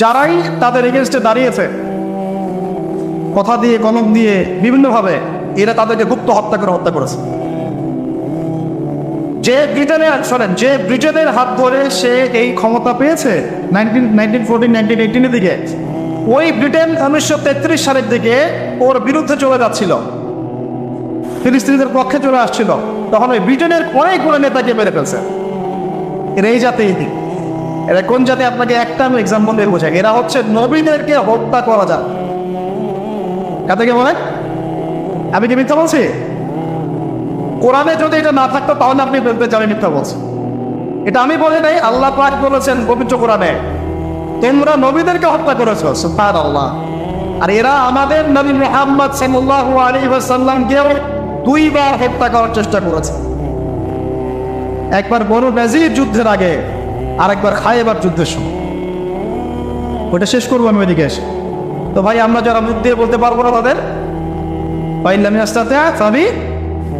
যারাই তাদের এগেনস্টে দাঁড়িয়েছে, কথা দিয়ে, কলম দিয়ে, বিভিন্নভাবে এরা তাদেরকে গুপ্ত হত্যা করে হত্যা করেছে। যে ব্রিটেনে শোনেন যে ব্রিটেনের হাত ধরে সে এই ক্ষমতা পেয়েছে নাইনটিন নাইনটিন নাইনটিন এইটিনের দিকে, ওই ব্রিটেন উনিশশো তেত্রিশ সালের দিকে ওর বিরুদ্ধে চলে যাচ্ছিল। ফিলিস্তিনিদের পক্ষে চলে আসছিল। তখন ওই ব্রিটেনের অনেকগুলো নেতাকে মেরে ফেলছে। এরা এই জাতি এরা জাতি? আপনাকে একটা আমি এক্সাম্পল দিয়ে বোঝাই। এরা হচ্ছে নবীদেরকে হত্যা করা যায় কাদেরকে বলে আমি কি মিথ্যা বলছি? কোরআনে যদি এটা না থাকতো, তাহলে আপনি বলতে জানেন মিথ্যা বলছেন। এটা আমি বলি নাই, আল্লাহ পাক বলেছেন পবিত্র কোরআনে, তোমরা নবীদেরকে হত্যা করেছ সুবহান আল্লাহ আর এরা আমাদের নবী মুহাম্মদ সাল্লাল্লাহু আলাইহি ওয়াসাল্লামকেও দুইবার হত্যা করার চেষ্টা করেছে। একবার বনু নাজির যুদ্ধের আগে আর একবার খায়েবার যুদ্ধের সময় ওটা শেষ করব আমি ওইদিকে এসে তো ভাই আমরা যারা মুখ দিয়ে বলতে পারব না তাদের পাইলামি আস্তাতে সবই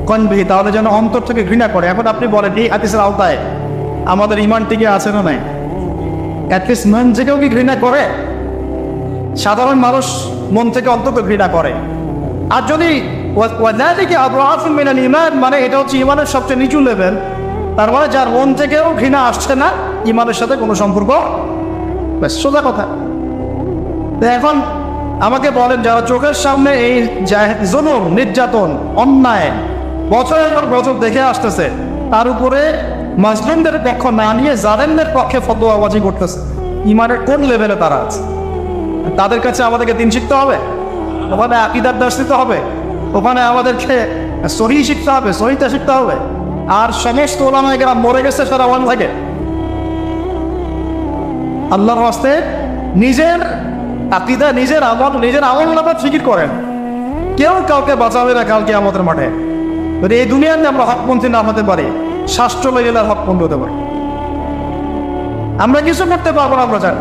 কনবিহি তাহলে যেন অন্তর থেকে ঘৃণা করে এখন আপনি বলেন এই হাদিসের আওতায় আমাদের ইমান টিকে আছে না নাই অ্যাটলিস্ট মন থেকেও কি ঘৃণা করে সাধারণ মানুষ মন থেকে অন্তত ঘৃণা করে আর যদি মানে এটা হচ্ছে ইমানের সবচেয়ে নিচু লেভেল তার মানে যার মন থেকেও ঘৃণা আসছে না, ইমানের সাথে কোনো সম্পর্ক? সোজা কথা। এখন আমাকে বলেন, যারা চোখের সামনে এই জা- জুলুম, নির্যাতন, অন্যায় বছরের পর বছর দেখে আসতেছে, তার উপরে মাজলুমদের পক্ষ না নিয়ে জালেমদের পক্ষে ফতোয়াবাজি করতেছে, ইমানের কোন লেভেলে তারা আছে? তাদের কাছে আমাদেরকে দিন শিখতে হবে, ওখানে আকিদার দাস দিতে হবে, ওখানে আমাদেরকে সহি শিখতে হবে, সহিতা শিখতে হবে। আর সমস্ত ওলামায় গেরা মরে গেছে, সারা ওয়ান থাকে। আল্লাহর হস্তে নিজের আকিদা, নিজের আমল নিজের আমল নামাজ ফিকির করেন। কেউ কাউকে বাঁচাবে না কালকে আমাদের মাঠে। যদি এই দুনিয়াতে আমরা হকপন্থী না হতে পারি, শাস্ত্র জেলার হকপন্থী হতে পারি। আমরা কিছু করতে পারব না আমরা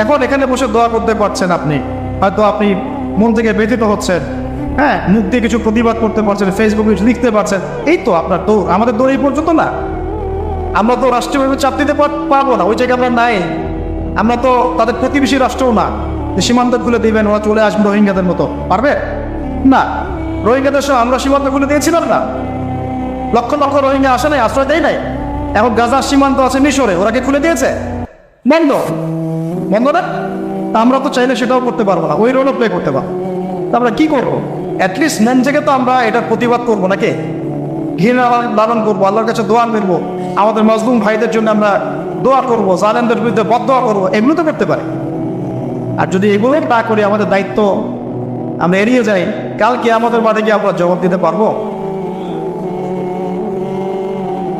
এখন এখানে বসে দোয়া করতে পারছেন আপনি। হয়তো আপনি মন থেকে ব্যথিত হচ্ছেন। হ্যাঁ মুখ দিয়ে কিছু প্রতিবাদ করতে পারছেন ফেসবুকে কিছু লিখতে পারছেন। এই তো আপনার দৌড়, আমাদের দৌড় এই পর্যন্ত না? আমরা তো রাষ্ট্রীয়ভাবে চাপ দিতে পার- পারব না, ওই জায়গায় আমরা নাই। আমরা তো তাদের প্রতিবেশী রাষ্ট্রও না। সীমান্ত খুলে দিবেন, ওরা চলে আসবে রোহিঙ্গাদের মতো। পারবে? না। রোহিঙ্গাদের সঙ্গে আমরা সীমান্ত খুলে দিয়েছিলাম না। লক্ষ লক্ষ রোহিঙ্গা আসে নাই, আশ্রয় দেয় নাই। এখন গাজার সীমান্ত আছে মিশরে, ওরা কি খুলে দিয়েছে? বন্ধ। বন্ধ না? তা আমরা তো চাইলে সেটাও করতে পারব না। ওই রোলও প্লে করতে পারব। তা আমরা কি করব? অ্যাটলিস্ট মেন থেকে তো আমরা এটার প্রতিবাদ করব নাকি? ঘৃণা লালন করব, আল্লাহর কাছে দোয়া নেব আমাদের মজলুম ভাইদের জন্য আমরা দোয়া করব, জালেমদের বিরুদ্ধে বদ দোয়া করব এগুলো তো করতে পারে। আর যদি এগুলো না করি, আমাদের দায়িত্ব আমরা এড়িয়ে যাই। কালকে আমাদের মাঠে গিয়ে আমরা জবাব দিতে পারব।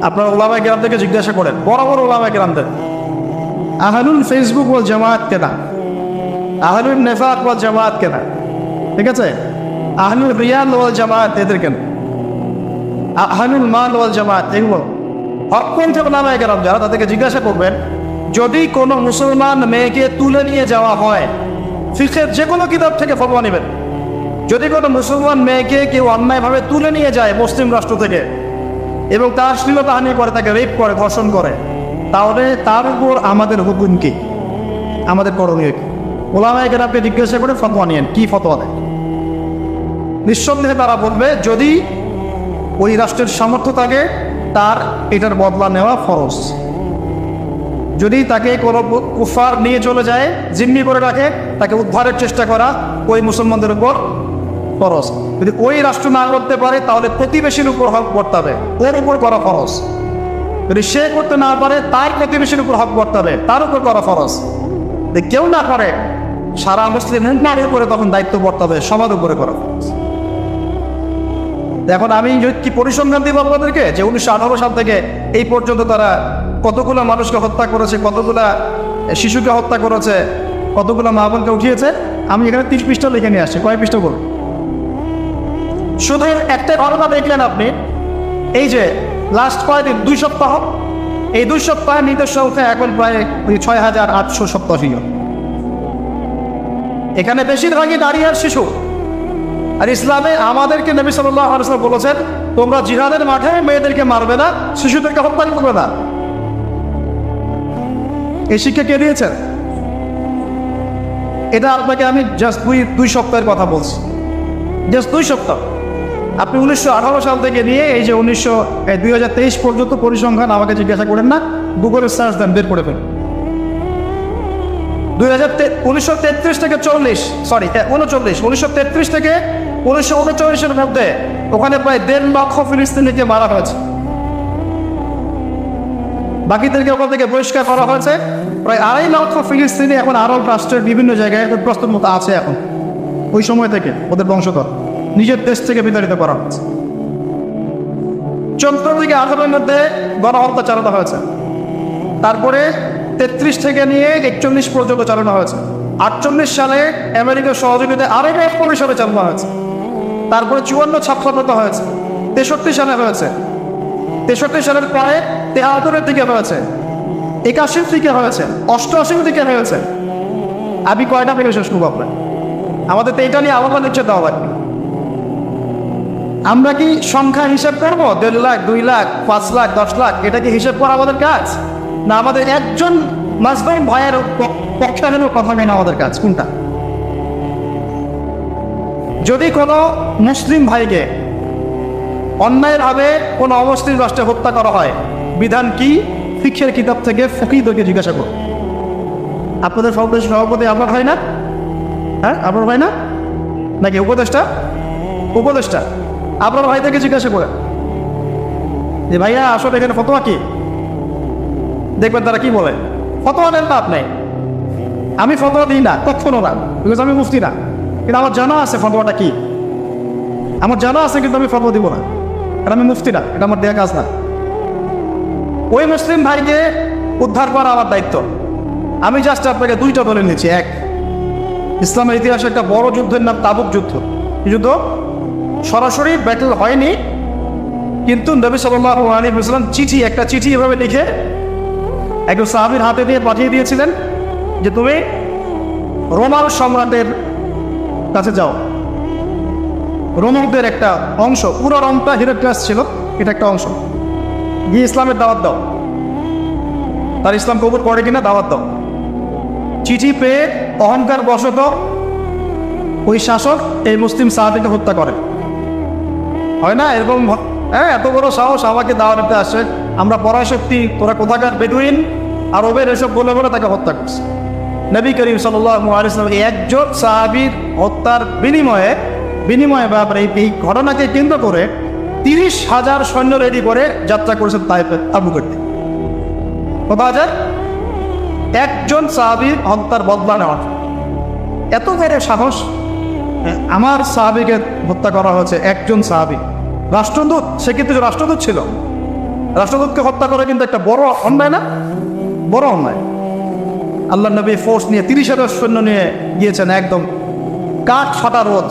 আপনার ওলামায় গ্রামদেরকে জিজ্ঞাসা করেন বড় বড় ওলামায় গ্রামদের আহলুল ফেসবুক বল জামায়াত কেনা? আহলুল নেফাক বল জামাত কেনা? ঠিক আছে? আহলুল রিয়াল ওয়াল জামাত এদের কেন? আহলুল মাল ওয়াল জামাত এগুলো হকপন্থী ওলামায় গ্রাম যারা তাদেরকে জিজ্ঞাসা করবেন, যদি কোনো মুসলমান মেয়েকে তুলে নিয়ে যাওয়া হয়, ফিখের যে কোনো কিতাব থেকে ফতোয়া নেবেন। যদি কোনো মুসলমান মেয়েকে কেউ অন্যায়ভাবে তুলে নিয়ে যায় মুসলিম রাষ্ট্র থেকে, এবং তার শ্লীলতাহানি করে, তাকে রেপ করে, ধর্ষণ করে, তাহলে তার উপর আমাদের হুকুম কি? আমাদের করণীয় কি? ওলামায় কেন জিজ্ঞাসা করে ফতোয়া নিয়েন। কি ফতোয়া দেয় নিঃসন্দেহে তারা বলবে, যদি ওই রাষ্ট্রের সামর্থ্য থাকে, তার এটার বদলা নেওয়া ফরজ। যদি তাকে কোনো কুফার নিয়ে চলে যায়, জিম্মি করে রাখে, তাকে উদ্ধারের চেষ্টা করা ওই মুসলমানদের উপর ফরজ। যদি ওই রাষ্ট্র না করতে পারে, তাহলে প্রতিবেশীর উপর হক করতে হবে ওর উপর করা ফরজ। যদি সে করতে না পারে, তার প্রতিবেশীর উপর হক করতে হবে তার উপর করা ফরজ। কেউ না করে, সারা মুসলিম নারীর উপরে তখন দায়িত্ব বর্তাবে সবার উপরে করা ফরজ। এখন আমি কি পরিসংখ্যান দিব আপনাদেরকে? যে উনিশশো আঠারো সাল থেকে এই পর্যন্ত তারা কতগুলো মানুষকে হত্যা করেছে, কতগুলা শিশুকে হত্যা করেছে, কতগুলো মা বোনকে উঠিয়েছে? আমি এখানে তিরিশ পৃষ্ঠা লিখে নিয়ে আসছি। কয় পৃষ্ঠা করুন শুধু একটা ঘটনা দেখলেন আপনি। এই যে লাস্ট কয়দিন দুই সপ্তাহ। এই দুই সপ্তাহে মৃতের সংখ্যা এখন প্রায় ওই ছয় হাজার আটশো সপ্তাহ এখানে বেশিরভাগই নারী আর শিশু। আর ইসলামে আমাদেরকে নবী আলসালাম বলেছেন, তোমরা জিহাদের মাঠে মেয়েদেরকে মারবে না, শিশুদেরকে হত্যা করবে না। এই শিক্ষা কে দিয়েছেন? এটা আপনাকে আমি জাস্ট দুই দুই সপ্তাহের কথা বলছি। জাস্ট দুই সপ্তাহ। আপনি উনিশশো আঠারো সাল থেকে নিয়ে এই যে উনিশশো দুই হাজার তেইশ পর্যন্ত পরিসংখ্যান আমাকে জিজ্ঞাসা করেন না, গুগলে সার্চ দেন, বের করে ফেলুন। দুই হাজার উনিশশো তেত্রিশ থেকে চল্লিশ সরি উনচল্লিশ, উনিশশো তেত্রিশ থেকে উনিশশো উনচল্লিশের মধ্যে ওখানে প্রায় দেড় লক্ষ ফিলিস্তিনিকে মারা হয়েছে। বাকিদেরকে ওখান থেকে বহিষ্কার করা হয়েছে। প্রায় আড়াই লক্ষ ফিলিস্তিনি এখন আরব রাষ্ট্রের বিভিন্ন জায়গায় প্রস্তুত মতো আছে এখন। ওই সময় থেকে ওদের বংশধর নিজের দেশ থেকে বিতাড়িত করা হয়েছে। চোদ্দ থেকে আঠারোর মধ্যে গণহত্যা চালানো হয়েছে। তারপরে তেত্রিশ থেকে নিয়ে একচল্লিশ পর্যন্ত চালানো হয়েছে। আটচল্লিশ সালে আমেরিকার সহযোগিতায় আরেক এক পরিসরে চালানো হয়েছে। তারপরে চুয়ান্ন ছাপ্পান্নতে হয়েছে। তেষট্টি সালে হয়েছে। তেষট্টি সালের পরে তেহাত্তরের দিকে হয়েছে। একাশির দিকে হয়েছে। অষ্টআশির দিকে হয়েছে। আমি কয়টা থেকে শেষ করব আপনার? আমাদের তো এটা নিয়ে আলাদা নিচ্ছে দেওয়া লাগবে আমরা কি সংখ্যা হিসেব করব? দেড় লাখ, দুই লাখ, পাঁচ লাখ, দশ লাখ? এটা কি হিসেব করা আমাদের কাজ? না আমাদের একজন মাসবাইন ভয়ের পক্ষানের কথা নেই আমাদের কাজ। কোনটা? যদি কোনো মুসলিম ভাইকে অন্যায়ভাবে কোনো অমুসলিম রাষ্ট্রে হত্যা করা হয়, বিধান কি? শিক্ষের কিতাব থেকে ফকিরদেরকে জিজ্ঞাসা করুন আপনাদের ফাউন্ডেশন সভাপতি আপনার হয় না? হ্যাঁ আপনার হয় না? নাকি উপদেষ্টা? উপদেষ্টা আপনার ভাই থেকে জিজ্ঞাসা করেন যে ভাইয়া, আসলে এখানে ফতোয়া কি? দেখবেন তারা কি বলে? ফতোয়া নেন না আপনি আমি ফতোয়া দিই না, কখনো না বিকজ আমি মুফতি না। কিন্তু আমার জানা আছে ফতোয়াটা কি? আমার জানা আছে, কিন্তু আমি ফতোয়া দিব না। কারণ আমি মুফতি না, এটা আমার দেয়া কাজ না। ওই মুসলিম ভাইকে উদ্ধার করা আমার দায়িত্ব। আমি জাস্ট আপনাকে দুইটা বলে নিয়েছি এক, ইসলামের ইতিহাসে একটা বড় যুদ্ধের নাম তাবুক যুদ্ধ। যুদ্ধ? সরাসরি ব্যাটেল হয়নি, কিন্তু নবী সাল্লাহ আলী ইসলাম চিঠি, একটা চিঠি এভাবে লিখে একজন সাহাবির হাতে দিয়ে পাঠিয়ে দিয়েছিলেন যে, তুমি রোমাল সম্রাটের কাছে যাও। রোমকদের একটা অংশ। পুরো রংটা হিরোক্লাস ছিল, এটা একটা অংশ। গিয়ে ইসলামের দাওয়াত দাও। তার ইসলাম কবুল করে কিনা দাওয়াত দাও। চিঠি পেয়ে অহংকার বশত ওই শাসক এই মুসলিম সাহাবিকে হত্যা করে। হয় না? এরকম হ্যাঁ এত বড় সাহস আমাকে দাওয়া দিতে আসে। আমরা পরাশক্তি, তোরা কোথাকার বেদুইন? আর ওবের এসব বলে বলে তাকে হত্যা করছে। নবী করিম সাল্লাম একজন সাহাবির হত্যার বিনিময়ে বিনিময়ে বা এই ঘটনাকে কেন্দ্র করে তিরিশ হাজার সৈন্য রেডি করে যাত্রা করেছেন তাইফে আবু করতে হাজার একজন সাহাবির হত্যার বদলা নেওয়ার এত বেড়ে সাহস আমার সাহাবিকে হত্যা করা হয়েছে একজন সাহাবি। রাষ্ট্রদূত, সে কিন্তু রাষ্ট্রদূত ছিল। রাষ্ট্রদূতকে হত্যা করা কিন্তু একটা বড় অন্যায় না? বড় অন্যায়। আল্লাহ নবী ফোর্স নিয়ে তিরিশ হাজার সৈন্য নিয়ে গিয়েছেন একদম কাঠ ফাটা রোদ।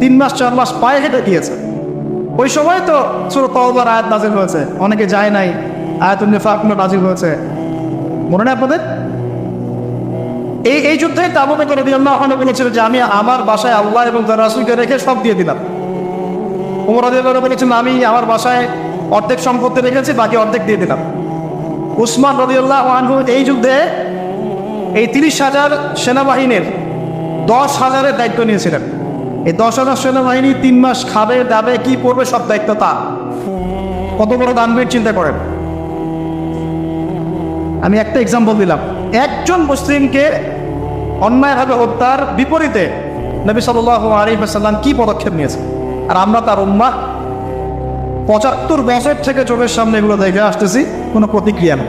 তিন মাস, চার মাস পায়ে হেঁটে গিয়েছে। ওই সময় তো ছোট তওবার আয়াত নাজিল হয়েছে। অনেকে যায় নাই আয়াতুল নিফাকুল নাজিল হয়েছে। মনে নেই আপনাদের? এই এই যুদ্ধে তাবুকে করে দিয়ে আল্লাহ বলেছিল যে আমি আমার বাসায় আল্লাহ এবং রাসুলকে রেখে সব দিয়ে দিলাম। উমর বলেছেন আমি আমার বাসায় অর্ধেক সম্পত্তি রেখেছি, বাকি অর্ধেক দিয়ে দিলাম। উসমান রদিউল্লাহ আনহু এই যুদ্ধে এই তিরিশ হাজার সেনাবাহিনীর দশ হাজারের দায়িত্ব নিয়েছিলেন। এই দশ হাজার সেনাবাহিনী তিন মাস খাবে, দাবে, কি করবে সব দায়িত্ব তার। কত বড় দানবীর চিন্তা করেন। আমি একটা এক্সাম্পল দিলাম। একজন মুসলিমকে অন্যায়ভাবে হত্যার বিপরীতে নবী সাল আলিফাল্লাম কি পদক্ষেপ নিয়েছে আর আমরা তার উম্মা পঁচাত্তর বছর থেকে চোখের সামনে এগুলো দেখে আসতেছি, কোনো প্রতিক্রিয়া নেই।